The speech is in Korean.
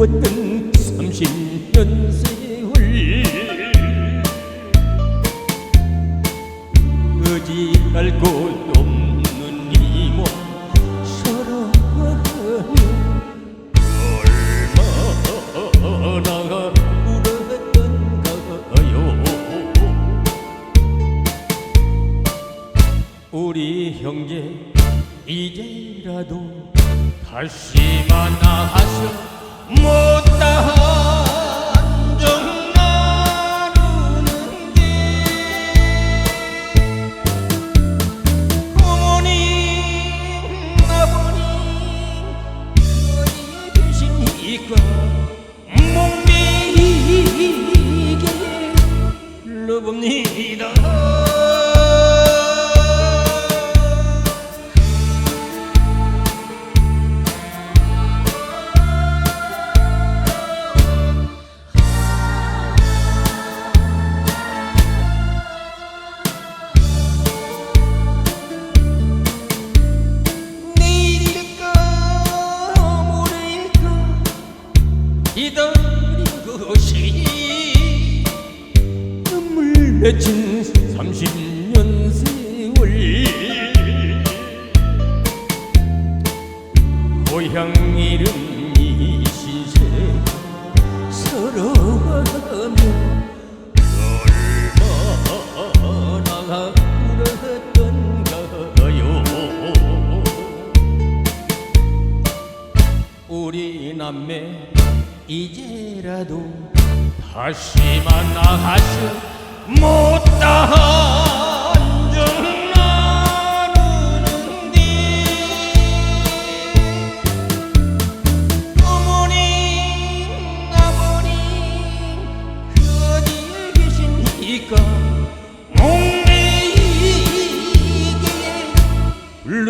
태웠던 30년 세월. 어지 갈곳 없는 이몸 서러워하며 얼마나 울었던가요? 우리 형제 이제라도 다시 만나서 못다한 정 나누는데 어머님 아버님 어디에 계십니까 목매이게 불러봅니다 기다린 것이 눈물 맺힌 30년 세월. 고향 이름 이 신세 서러워하며 얼마나 울었던가요? 우리 남매 이제라도 다시 만나서 못다 한 정 나누는데 어머님 아버님 그 어디에 계십니까 목매이게 불러